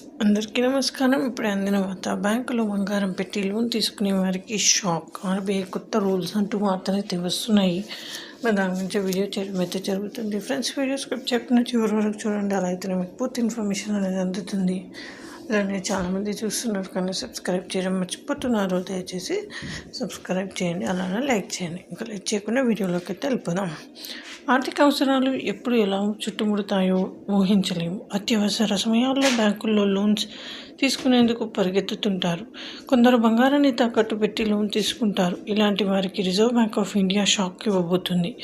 అందరికీ నమస్కారం. ఇప్పుడు అందిన వార్త. బ్యాంకులో బంగారం పెట్టి లోన్ తీసుకునే వారికి షాక్. ఆర్బీఐ కొత్త రూల్స్ అంటూ వార్తలైతే అయితే వస్తున్నాయి. మరి దాని గురించి వీడియో చేయడం అయితే జరుగుతుంది. ఫ్రెండ్స్ వీడియో స్క్రిప్ట్ చెప్పిన చివరి వరకు చూడండి. అలా అయితే మీకు పూర్తి ఇన్ఫర్మేషన్ అనేది అందుతుంది. అలానే చాలామంది చూస్తున్నారు కానీ సబ్స్క్రైబ్ చేయడం మర్చిపోతున్నారు. దయచేసి సబ్స్క్రైబ్ చేయండి. అలానే లైక్ చేయండి. ఇంకా లైక్ చేయకుండా వీడియోలోకి అయితే వెళ్ళిపోదాం. ఆర్థిక అవసరాలు ఎప్పుడు ఎలా చుట్టుముడతాయో ఊహించలేము. అత్యవసర సమయాల్లో బ్యాంకుల్లో లోన్స్ తీసుకునేందుకు పరిగెత్తుతుంటారు. కొందరు బంగారాన్ని తాకట్టు పెట్టి లోన్ తీసుకుంటారు. ఇలాంటి వారికి reserve bank of India shock ఇవ్వబోతుంది.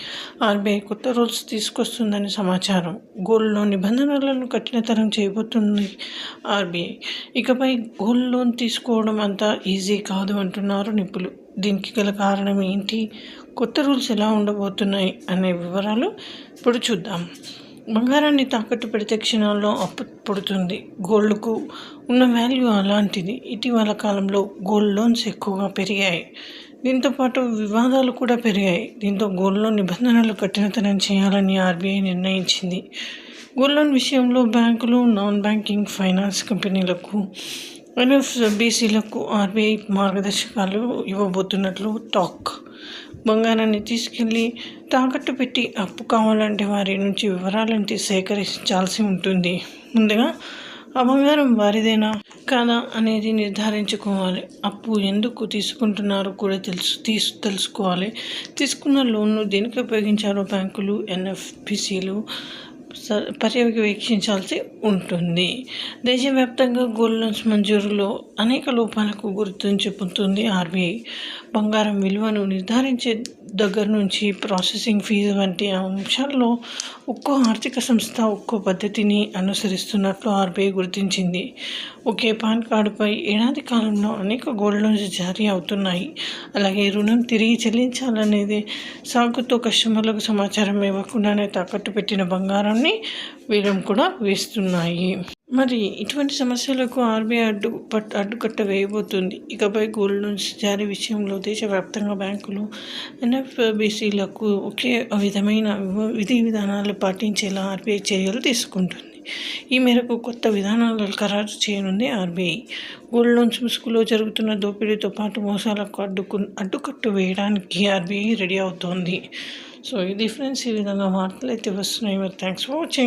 RBI కొత్త రూల్స్ తీసుకొస్తుందని సమాచారం. గోల్డ్ లోన్ నిబంధనలను కఠినతరం చేయబోతుంది ఆర్బీఐ. ఇకపై గోల్డ్ లోన్ తీసుకోవడం అంతా ఈజీ కాదు అంటున్నారు నిపుణులు దీనికి గల కారణం ఏంటి? కొత్త రూల్స్ ఎలా ఉండబోతున్నాయి? అనే వివరాలు ఇప్పుడు చూద్దాం. బంగారాన్ని తాకట్టు పెడితే క్షణాల్లో అప్పు పుడుతుంది. గోల్డ్కు ఉన్న వాల్యూ అలాంటిది. ఇటీవల కాలంలో గోల్డ్ లోన్స్ ఎక్కువగా పెరిగాయి. దీంతోపాటు వివాదాలు కూడా పెరిగాయి. దీంతో గోల్డ్ లోన్ నిబంధనలు కఠినతరం చేయాలని ఆర్బీఐ నిర్ణయించింది. గోల్డ్ లోన్ విషయంలో బ్యాంకులు నాన్ బ్యాంకింగ్ ఫైనాన్స్ కంపెనీలకు ఎన్ఎఫ్బీసీలకు ఆర్బీఐ మార్గదర్శకాలు ఇవ్వబోతున్నట్లు టాక్ బంగారాన్ని తీసుకెళ్ళి తాకట్టు పెట్టి అప్పు కావాలంటే వారి నుంచి వివరాలను సేకరించాల్సి ఉంటుంది. ముందుగా ఆ బంగారం వారిదేనా? కాదా అనేది నిర్ధారించుకోవాలి. అప్పు ఎందుకు తీసుకుంటున్నారో కూడా తెలుసు తీసు తెలుసుకోవాలి. తీసుకున్న లోన్ను దేనికి ఉపయోగించారో బ్యాంకులు ఎన్ఎఫ్పిసిలు పర్యవేక్షించాల్సి ఉంటుంది. దేశవ్యాప్తంగా గోల్డ్ లోన్స్ మంజూరులో అనేక లోపాలకు గుర్తించుతుంది ఆర్బీఐ బంగారం విలువను నిర్ధారించే దగ్గర నుంచి ప్రాసెసింగ్ ఫీజు వంటి అంశాల్లో ఒక్కో ఆర్థిక సంస్థ ఒక్కో పద్ధతిని అనుసరిస్తున్నట్లు ఆర్బీఐ గుర్తించింది. ఒకే పాన్ కార్డుపై ఏడాది కాలంలో అనేక గోల్డ్ లోన్స్ జారీ అవుతున్నాయి. అలాగే రుణం తిరిగి చెల్లించాలనేది సాగుతో కస్టమర్లకు సమాచారం ఇవ్వకుండానే తాకట్టు పెట్టిన బంగారాన్ని వేలం కూడా వేస్తున్నాయి. మరి ఇటువంటి సమస్యలకు ఆర్బీఐ అడ్డు పట్ అడ్డుకట్ట వేయబోతుంది. ఇకపై గోల్డ్ లోన్స్ జారీ విషయంలో దేశవ్యాప్తంగా బ్యాంకులు ఎన్ఎఫ్బిసిలకు ఒకే విధమైన విధి విధానాలు పాటించేలా ఆర్బీఐ చర్యలు తీసుకుంటుంది. ఈ మేరకు కొత్త విధానాలు ఖరారు చేయనుంది ఆర్బీఐ. గోల్డ్ లోన్స్ ముసుగులో జరుగుతున్న దోపిడీతో పాటు మోసాలకు అడ్డుకు అడ్డుకట్టు వేయడానికి ఆర్బీఐ రెడీ అవుతోంది. సో ఇది ఫ్రెండ్స్ ఈ విధంగా వార్తలు అయితే వస్తున్నాయి. మరి థ్యాంక్స్ ఫర్ వాచింగ్.